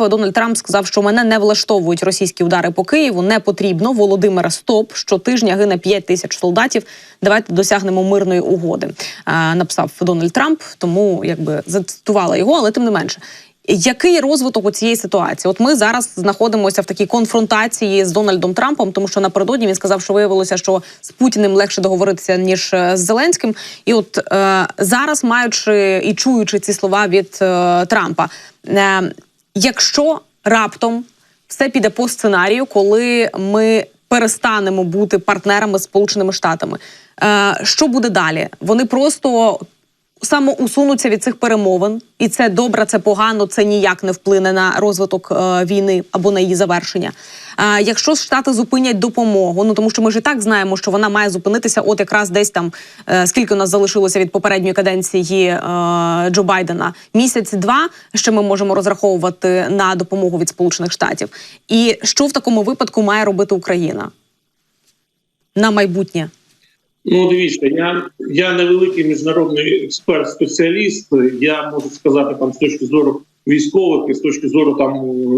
Дональд Трамп сказав, що мене не влаштовують російські удари по Києву. Не потрібно. Володимира Стоп. Щотижня гине 5 тисяч солдатів. Давайте досягнемо мирної угоди. Написав Дональд Трамп. Тому якби зацитувала його, але тим не менше. Який розвиток у цієї ситуації? От ми зараз знаходимося в такій конфронтації з Дональдом Трампом, тому що напередодні він сказав, що виявилося, що з Путіним легше договоритися ніж е, з Зеленським. І от е, зараз, маючи і чуючи ці слова від е, Трампа, е, якщо раптом все піде по сценарію, коли ми перестанемо бути партнерами Сполученими Штатами, е, що буде далі? Вони просто самоусунуться від цих перемовин, і це добре, це погано, це ніяк не вплине на розвиток е, війни або на її завершення. А якщо штати зупинять допомогу, ну тому що ми ж і так знаємо, що вона має зупинитися, от якраз десь там е, скільки у нас залишилося від попередньої каденції е, Джо Байдена, місяць-два, що ми можемо розраховувати на допомогу від Сполучених Штатів. І що в такому випадку має робити Україна на майбутнє? Ну, дивіться, я я невеликий міжнародний експерт, спеціаліст. Я можу сказати там з точки зору військових і з точки зору там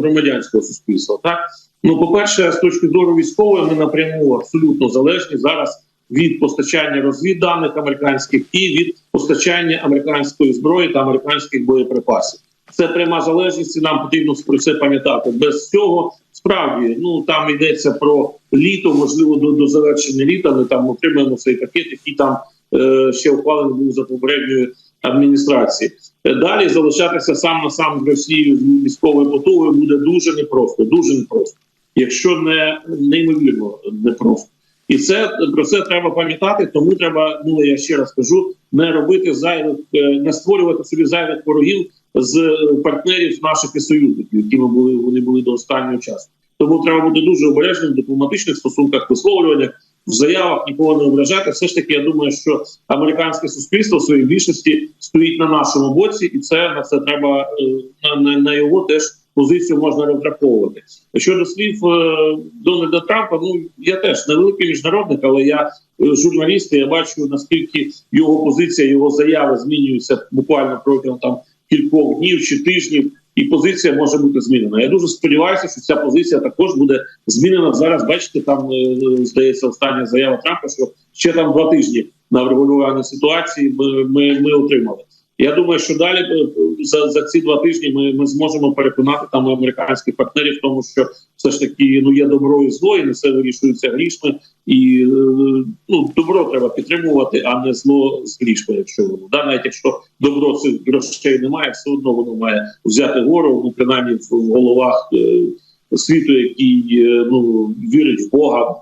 громадянського суспільства. Так ну, по перше, з точки зору військової, ми напряму абсолютно залежні зараз від постачання розвідданих американських і від постачання американської зброї та американських боєприпасів. Це пряма залежність, і нам потрібно про це пам'ятати. Без цього справді ну там йдеться про літо, можливо, до до завершення літа. Ми там отримаємо цей пакет, який там е, ще ухвалений був за попередньою адміністрації. Далі залишатися сам на сам з Росією з військовою потугою буде дуже непросто, дуже непросто, якщо не неймовірно непросто. І це про це треба пам'ятати. Тому треба, ну я ще раз кажу, не робити зайвих, е, не створювати собі зайвих ворогів з е, партнерів наших і союзників, якими були вони були до останнього часу. Тому треба бути дуже обережним в дипломатичних стосунках, висловлюваннях, в заявах нікого не ображати. Все ж таки, я думаю, що американське суспільство в своїй більшості стоїть на нашому боці, і це на це треба е, на, на, на його теж позицію можна розраховувати. Щодо слів е, Дональда Трампа, ну я теж невеликий міжнародник, але я е, журналіст, і я бачу наскільки його позиція, його заяви змінюються буквально протягом там кількох днів чи тижнів. І позиція може бути змінена. Я дуже сподіваюся, що ця позиція також буде змінена. Зараз бачите, там е, здається остання заява Трампа, що ще там два тижні на врегулювання ситуації ми, ми, ми отримали. Я думаю, що далі е, за за ці два тижні ми ми зможемо переконати там американських партнерів, в тому що все ж таки ну є добро і зло, і не все вирішується грішми, і е, ну добро треба підтримувати, а не зло з грішми. Якщо воно да, навіть якщо добро цих грошей немає, все одно воно має взяти гору, ну принаймні в головах е, світу, який е, ну вірить в Бога,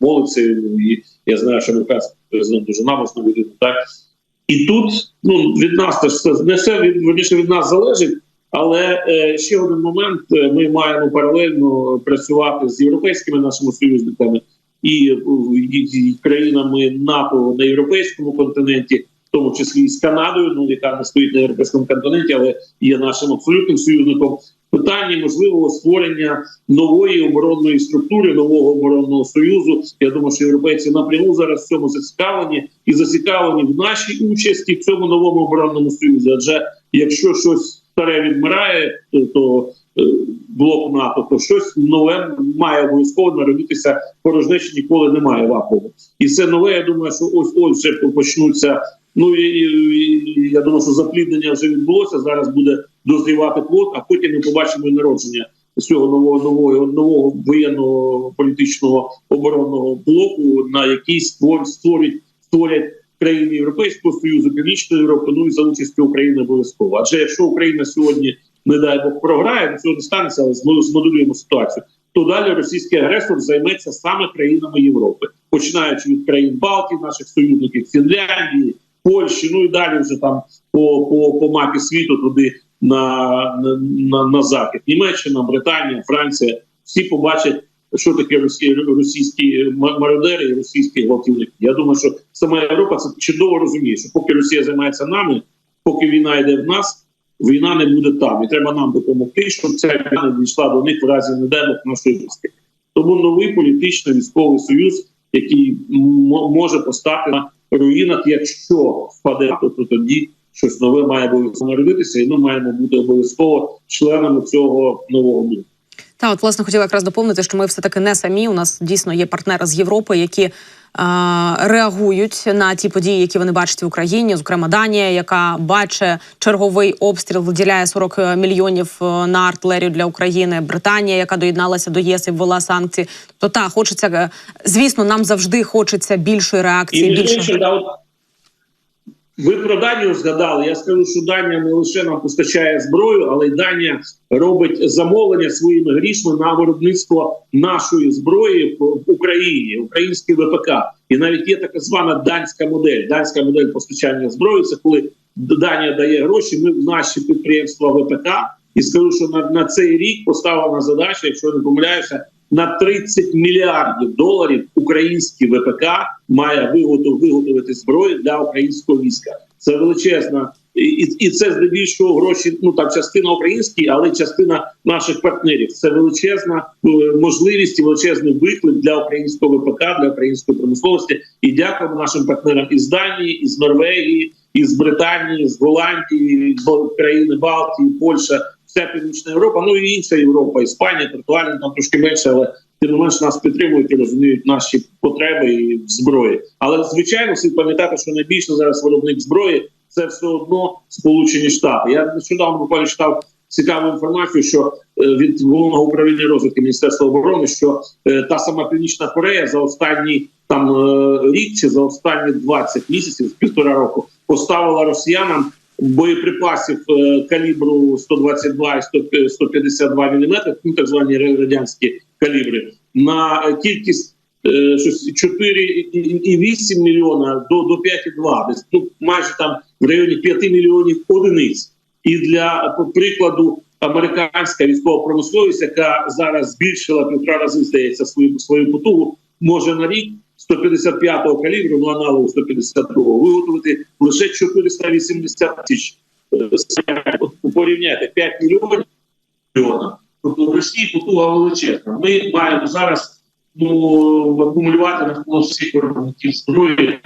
молиться. І я знаю, що американський президент дуже намисно людина, так. І тут ну від нас теж це не все від від нас залежить. Але е, ще один момент: е, ми маємо паралельно працювати з європейськими нашими союзниками і, і, і країнами НАТО на європейському континенті, в тому числі і з Канадою, ну яка не стоїть на європейському континенті, але є нашим абсолютним союзником питанні можливого створення нової оборонної структури, нового оборонного союзу. Я думаю, що європейці напряму зараз в цьому зацікавлені і зацікавлені в нашій участі в цьому новому оборонному союзі. Адже якщо щось старе відмирає, то е, блок НАТО, то щось нове має обов'язково народитися порожнечі ніколи немає вакууму. І це нове. Я думаю, що ось ось вже почнуться. Ну і, і я думаю, що запліднення вже відбулося. Зараз буде дозрівати плод, а потім ми побачимо народження цього нового нового нового воєнного політичного оборонного блоку, на який створять створять створять країни Європейського союзу, Північної Європи, ну і за участю України обов'язково. Адже якщо Україна сьогодні не дай Бог програє, цього не станеться, але змоделюємо ситуацію. То далі російський агресор займеться саме країнами Європи, починаючи від країн Балтії, наших союзників Фінляндії, Польщі, ну і далі вже там по по, по мапі світу туди на, на, на захід. Німеччина, Британія, Франція всі побачать, що таке російські російські мародери і російські гвалтівники. Я думаю, що сама Європа це чудово розуміє, що поки Росія займається нами, поки війна йде в нас. Війна не буде там, і треба нам допомогти, щоб ця війна не дійшла до них в разі недемок нашої військи. Тому новий політичний військовий союз, який може постати на руїнах, якщо впаде, то тоді щось нове має обов'язково народитися, і ми маємо бути обов'язково членами цього нового блоку. Та от власне хотіла якраз доповнити, що ми все таки не самі. У нас дійсно є партнери з Європи, які е, реагують на ті події, які вони бачать в Україні. Зокрема, Данія, яка бачить черговий обстріл, виділяє 40 мільйонів е, на артилерію для України. Британія, яка доєдналася до ЄС і ввела санкції. То та хочеться, е, звісно, нам завжди хочеться більшої реакції. І більше да, от ви про Данію згадали. Я скажу, що Данія не лише нам постачає зброю, але й Данія робить замовлення своїми грішми на виробництво нашої зброї в Україні, український ВПК. І навіть є така звана данська модель. Данська модель постачання зброї. Це коли Данія дає гроші. Ми в наші підприємства ВПК. І скажу, що на, на цей рік поставлена задача, якщо не помиляюся, на 30 мільярдів доларів український ВПК має виготов, виготовити зброю для українського війська. Це величезна і, і це здебільшого гроші. Ну там частина українські, але частина наших партнерів. Це величезна е, можливість і величезний виклик для українського ВПК, для української промисловості. І дякуємо нашим партнерам із Данії, із Норвегії, із Британії, з Голландії, країни Балтії, Польща вся північна Європа, ну і інша Європа, Іспанія, Португалія там трошки менше, але тим не менш нас підтримують і розуміють наші потреби і зброї. Але звичайно, слід пам'ятати, що найбільше зараз виробник зброї це все одно Сполучені Штати. Я нещодавно буквально читав цікаву інформацію, що е, від головного управління розвитку Міністерства оборони, що е, та сама Північна Корея за останній там е, рік чи за останні 20 місяців, півтора року, поставила росіянам боєприпасів е, калібру 122 і 100 152 мм, ну так звані радянські калібри, на кількість е, щось 4,8 мільйона до, до 5,2, десь ну майже там в районі 5 мільйонів одиниць. І для прикладу американська військова промисловість, яка зараз збільшила півтора рази здається свою свою потугу, може на рік 155-го калібру, ну аналогу 152-го, виготовити лише 480 тисяч. е, От Порівняйте 5 мільйонів. Тобто в Росії потуга величезна. Ми маємо зараз ну, акумулювати навколо всіх виробників зброї,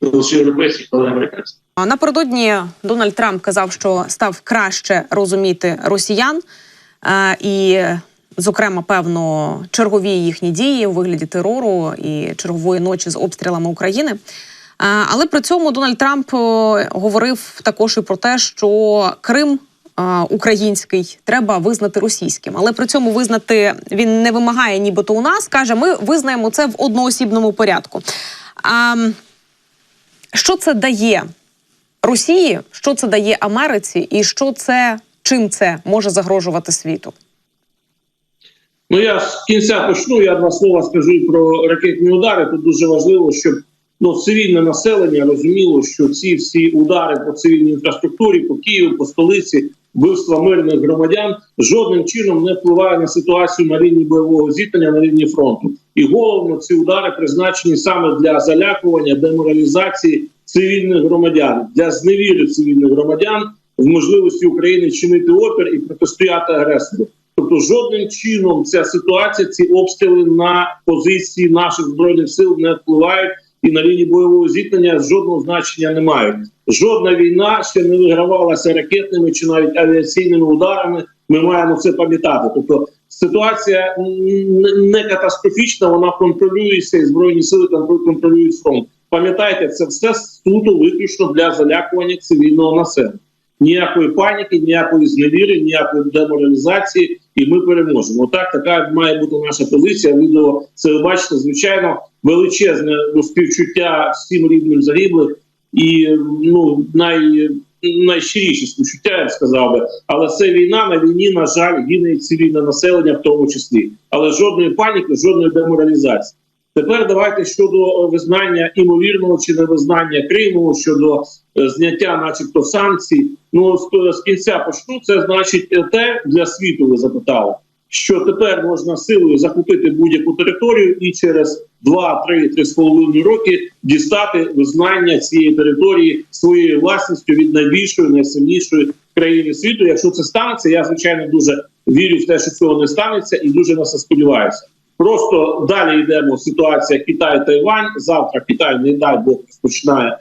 лише європейських, але американських. Напередодні Дональд Трамп казав, що став краще розуміти росіян, е, і, зокрема, певно, чергові їхні дії у вигляді терору і чергової ночі з обстрілами України. Але при цьому Дональд Трамп е, говорив також і про те, що Крим е, український треба визнати російським. Але при цьому визнати він не вимагає, нібито у нас каже, ми визнаємо це в одноосібному порядку. А що це дає Росії, що це дає Америці, і що це чим це може загрожувати світу? Ну я з кінця почну. Я два слова скажу про ракетні удари. Тут дуже важливо, щоб ну цивільне населення розуміло, що ці всі удари по цивільній інфраструктурі, по Києву, по столиці, вбивства мирних громадян жодним чином не впливає на ситуацію на лінії бойового зіткнення на лінії фронту. І головно ці удари призначені саме для залякування, деморалізації цивільних громадян, для зневіри цивільних громадян в можливості України чинити опір і протистояти агресору. Тобто, жодним чином ця ситуація, ці обстріли на позиції наших збройних сил не впливають і на лінії бойового зіткнення жодного значення не мають. Жодна війна ще не вигравалася ракетними чи навіть авіаційними ударами. Ми маємо це пам'ятати. Тобто ситуація не катастрофічна, вона контролюється, і збройні сили контролюють фронт. Пам'ятайте, це все суто виключно для залякування цивільного населення. Ніякої паніки, ніякої зневіри, ніякої деморалізації, і ми переможемо. Так, така має бути наша позиція. Відео це ви бачите, звичайно, величезне ну, співчуття всім рідним загиблих і ну най, найщиріші співчуття, я б сказав би. Але це війна на війні, на жаль, гине цивільне населення, в тому числі. Але жодної паніки, жодної деморалізації. Тепер давайте щодо визнання імовірного чи невизнання Криму, щодо е, зняття, начебто, санкцій. Ну з, кінця почну. Це значить е, те для світу. Ви запитали, що тепер можна силою захопити будь-яку територію і через 2, 3, 3,5 роки дістати визнання цієї території своєю власністю від найбільшої, найсильнішої країни світу. Якщо це станеться, я звичайно дуже вірю в те, що цього не станеться, і дуже на це сподіваюся. Просто далі йдемо. Ситуація Китай Тайвань. Завтра Китай не дай Бог розпочинає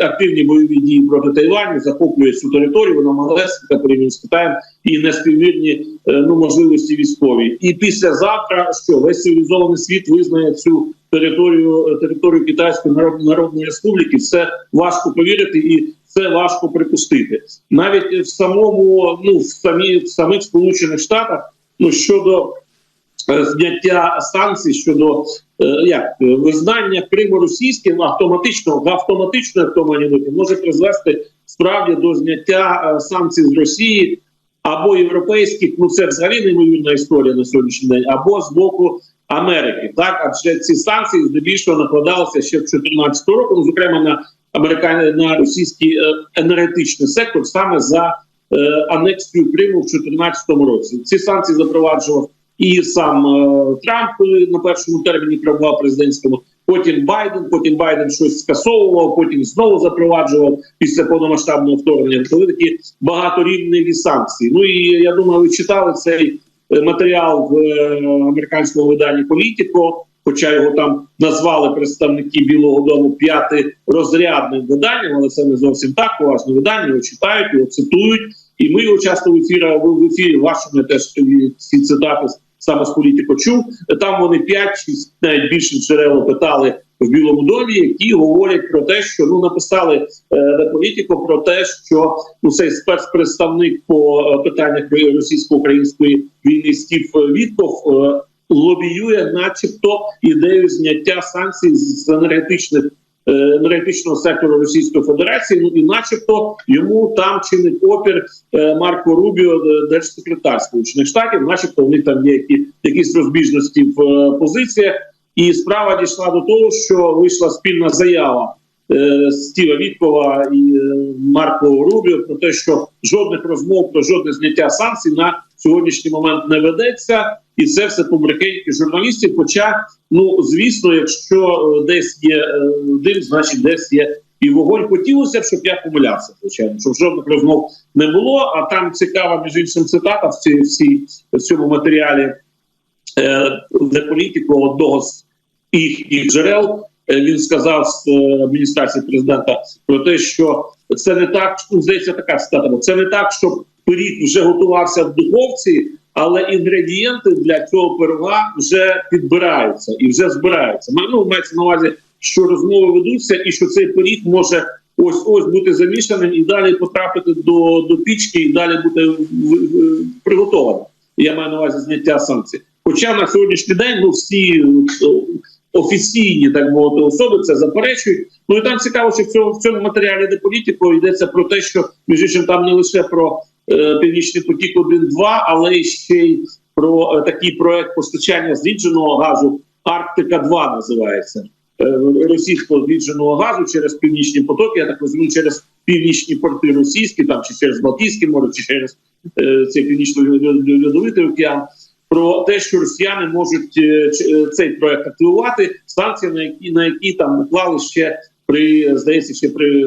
активні бойові дії проти Тайваню, захоплює цю територію, вона малесенька порівняно з Китаєм і неспівмірні е, ну можливості військові. І післязавтра що весь цивілізований світ визнає цю територію е, територію Китайської Народ- Народної Республіки. Це важко повірити і це важко припустити. Навіть в самому ну в самі в самих Сполучених Штатах ну щодо е, зняття санкцій щодо е, як е, визнання Криму російським автоматично автоматично як то має може призвести справді до зняття е, санкцій з Росії або європейських. Ну це взагалі неймовірна історія на сьогоднішній день, або з боку Америки. Так, адже ці санкції здебільшого накладалися ще в 2014 року, ну, зокрема на американ... на російський е, енергетичний сектор саме за е, анексію Криму в 2014 році. Ці санкції запроваджував і сам е, Трамп, на першому терміні перебував президентському. Потім Байден, потім Байден щось скасовував, потім знову запроваджував після повномасштабного вторгнення. Коли такі багаторівневі санкції. Ну і я думаю, ви читали цей е, матеріал в е, американському виданні Політіко. Хоча його там назвали представники Білого Дому п'ятирозрядним виданням, але це не зовсім так. Поважне видання його читають, його цитують. І ми його часто в ефірі в ефірі вашому теж ці цитати саме з політико чув. Там вони 5-6 навіть більше джерел питали в Білому домі, які говорять про те, що ну написали е, політико про те, що ну цей спецпредставник по е, питаннях російсько-української війни Стів Вітков е, лобіює, начебто, ідею зняття санкцій з енергетичних е, енергетичного сектору Російської Федерації. Ну і, начебто, йому там чинить опір е, Марко Рубіо, е, держсекретар Сполучених Штатів, начебто, у них там є які, якісь розбіжності в е, позиціях. І справа дійшла до того, що вийшла спільна заява е, Стіва Віткова і е, Марко Рубіо про те, що жодних розмов про жодне зняття санкцій на сьогоднішній момент не ведеться, і це все помрикеньки журналістів. Хоча, ну звісно, якщо е, десь є е, дим, значить десь є і вогонь. Хотілося б, щоб я помилявся, звичайно, щоб жодних розмов не було. А там цікава між іншим цитата в цій, в цій в цьому матеріалі е, де політику одного з їх, джерел. Він сказав з адміністрації президента про те, що це не так, ну, здається, така цитата. Це не так, щоб пиріг вже готувався в духовці, але інгредієнти для цього пирога вже підбираються і вже збираються. Ну, мається на увазі, що розмови ведуться, і що цей пиріг може ось ось бути замішаним і далі потрапити до, до пічки, і далі бути приготованим. Я маю на увазі зняття санкцій. Хоча на сьогоднішній день ну всі е, офіційні так мовити особи це заперечують. Ну і там цікаво, що в цьому в цьому матеріалі де політико йдеться про те, що між іншим там не лише про північний потік 1-2, але ще й про е, такий проект постачання зрідженого газу Арктика 2 називається. е, Російського зрідженого газу через північні потоки, я так розумію, через північні порти російські, там чи через Балтійське море, чи через е, цей північно-льодовитий океан про те, що росіяни можуть е, е, цей проект активувати, санкції на які на які там наклали ще при здається, ще при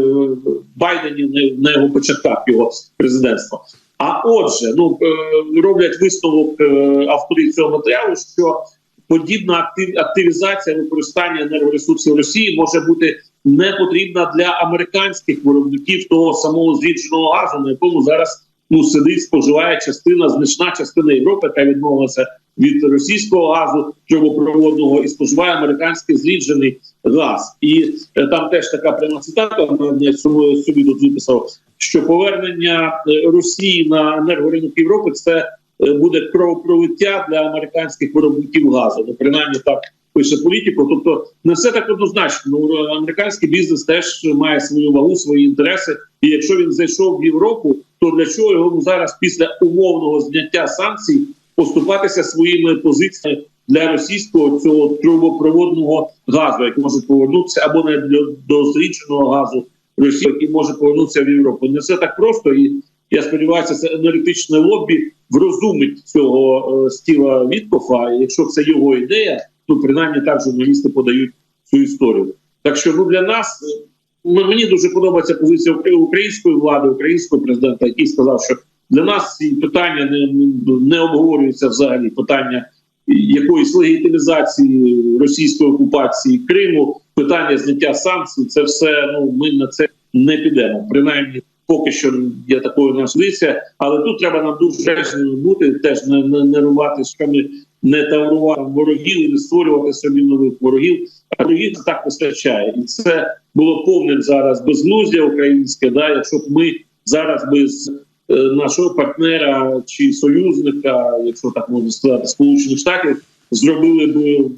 Байдені на, на його початках його президентства. А отже, ну е, роблять висновок е, автори цього матеріалу, що подібна актив, активізація використання енергоресурсів Росії може бути не потрібна для американських виробників того самого зрідженого газу, на якому зараз ну сидить, споживає частина, значна частина Європи, яка відмовилася від російського газу трубопроводного і споживає американський зріджений газ. І е, там теж така пряма цитата. Я собі, тут виписав, що повернення е, Росії на енергоринок Європи це е, буде кровопролиття для американських виробників газу. Ну, принаймні так пише політико. Тобто не все так однозначно. Ну, американський бізнес теж має свою вагу, свої інтереси. І якщо він зайшов в Європу, то для чого його зараз після умовного зняття санкцій поступатися своїми позиціями для російського цього трубопроводного газу, який може повернутися або не до, зрідженого газу Росії, який може повернутися в Європу. Не все так просто, і я сподіваюся, це енергетичне лобі врозумить цього е, Стіва Віткофа. Якщо це його ідея, то принаймні так журналісти подають цю історію. Так що ну для нас е, мені дуже подобається позиція української влади, українського президента, який сказав, що для нас ці питання не, не обговорюються взагалі. Питання якоїсь легітимізації російської окупації Криму питання зняття санкцій, це все. Ну ми на це не підемо. Принаймні, поки що є такою наша позиція, але тут треба нам дуже бути, теж не, не, не рвати шками, не таврувати ворогів і не створювати собі нових ворогів. А ворогів так вистачає, і це було повним зараз безглуздя українське. Да, якщо б ми зараз без е, нашого партнера чи союзника, якщо так можна сказати, сполучених штатів, зробили б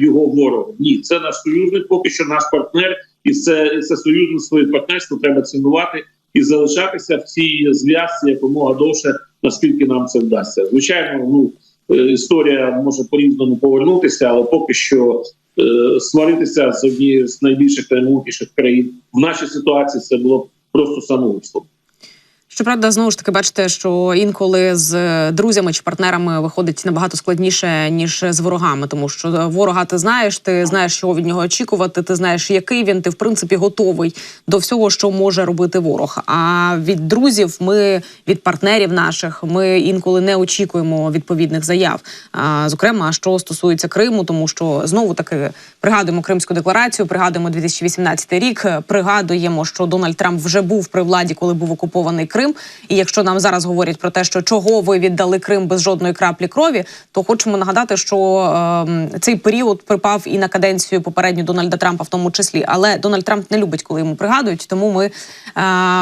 його ворогом. Ні, це наш союзник, поки що наш партнер, і це, це союзництво і партнерство треба цінувати і залишатися в цій зв'язці якомога довше, наскільки нам це вдасться. Звичайно, ну е, історія може по різному повернутися, але поки що е, сваритися з однією з найбільших та наймогутніших країн в нашій ситуації це було просто самоубство. Щоправда, знову ж таки, бачите, що інколи з е, друзями чи партнерами виходить набагато складніше ніж з ворогами, тому що ворога ти знаєш, ти знаєш, що від нього очікувати. Ти знаєш, який він ти в принципі готовий до всього, що може робити ворог. А від друзів ми від партнерів наших ми інколи не очікуємо відповідних заяв. А, зокрема, що стосується Криму, тому що знову таки пригадуємо Кримську декларацію, пригадуємо 2018 рік. Пригадуємо, що Дональд Трамп вже був при владі, коли був окупований Крим. І якщо нам зараз говорять про те, що чого ви віддали Крим без жодної краплі крові, то хочемо нагадати, що е, цей період припав і на каденцію попередню Дональда Трампа, в тому числі. Але Дональд Трамп не любить, коли йому пригадують. Тому ми е,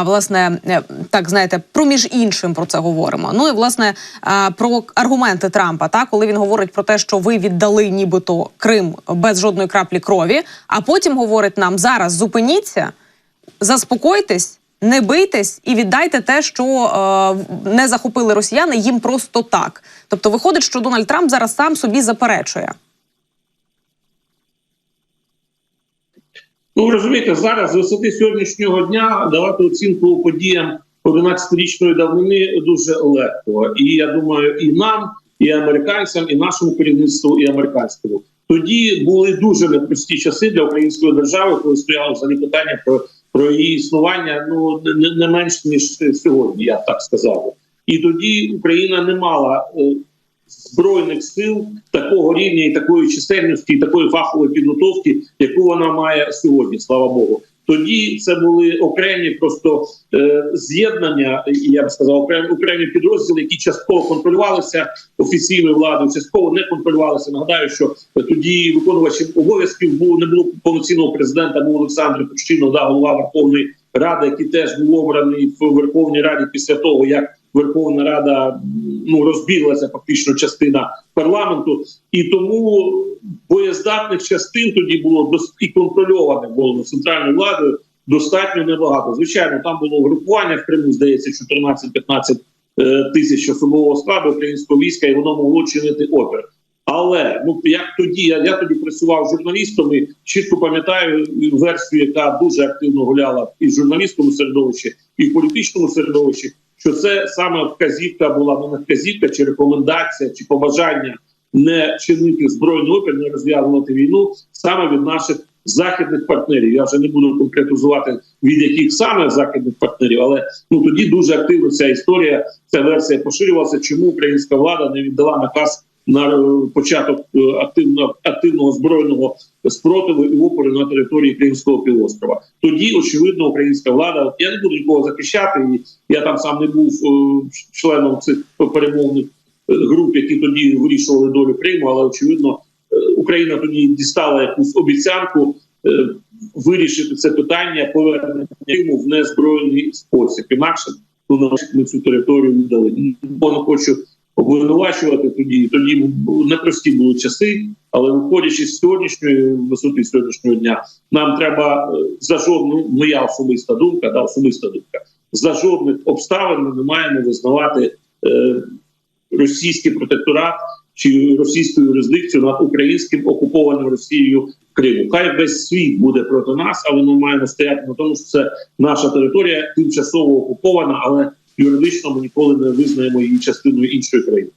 власне е, так знаєте, про між іншим про це говоримо. Ну і власне е, про аргументи Трампа, та коли він говорить про те, що ви віддали нібито Крим без жодної краплі крові, а потім говорить нам зараз зупиніться, заспокойтесь. Не бийтесь і віддайте те, що е, не захопили росіяни їм просто так. Тобто, виходить, що Дональд Трамп зараз сам собі заперечує. Ну розумієте, зараз з висоти сьогоднішнього дня давати оцінку подіям 11-річної давнини дуже легко. І я думаю, і нам, і американцям, і нашому керівництву, і американському. Тоді були дуже непрості часи для української держави, коли стояло взагалі питання про, про її існування. Ну не, не менш ніж сьогодні, я так сказав. І тоді Україна не мала е, збройних сил такого рівня і такої чисельності, і такої фахової підготовки, яку вона має сьогодні. Слава Богу. Тоді це були окремі просто е, з'єднання, я б сказав, окремі окремі підрозділи, які частково контролювалися офіційною владою, частково не контролювалися. Нагадаю, що тоді виконувачем обов'язків був не було повноцінного президента. Був Олександр Пущино, да, голова Верховної Ради, який теж був обраний в Верховній Раді після того, як Верховна Рада ну розбіглася фактично частина парламенту, і тому боєздатних частин тоді було і контрольованих було центральною владою достатньо небагато. Звичайно, там було групування в Криму, здається, 14-15 е, тисяч особового складу українського війська, і воно могло чинити опір. Але ну як тоді я, я тоді працював журналістом і чітко пам'ятаю версію, яка дуже активно гуляла і в журналістському середовищі, і в політичному середовищі, що це саме вказівка була ну, не вказівка, чи рекомендація, чи побажання не чинити збройний опір, не розв'язувати війну саме від наших західних партнерів. Я вже не буду конкретизувати від яких саме західних партнерів, але ну тоді дуже активно ця історія, ця версія поширювалася. Чому українська влада не віддала наказ на е, початок е, активно активного збройного спротиву і опору на території Кримського півострова. Тоді очевидно українська влада. Я не буду нікого захищати. І я там сам не був е, членом цих перемовних груп, які тоді вирішували долю Криму, але очевидно, Україна тоді дістала якусь обіцянку. Вирішити це питання повернення Криму в незбройний спосіб. Інакше ну, ми цю територію віддали. Бо не хочу обвинувачувати тоді. Тоді непрості були часи, але виходячи з сьогоднішньої висоти сьогоднішнього дня, нам треба е, за жодну моя особиста думка, та особиста думка. За жодних обставин ми не маємо визнавати е, російський протекторат чи російську юрисдикцію над українським окупованим Росією Криму. Хай весь світ буде проти нас, але ми маємо стояти на тому, що це наша територія тимчасово окупована, але юридично ми ніколи не визнаємо її частиною іншої країни.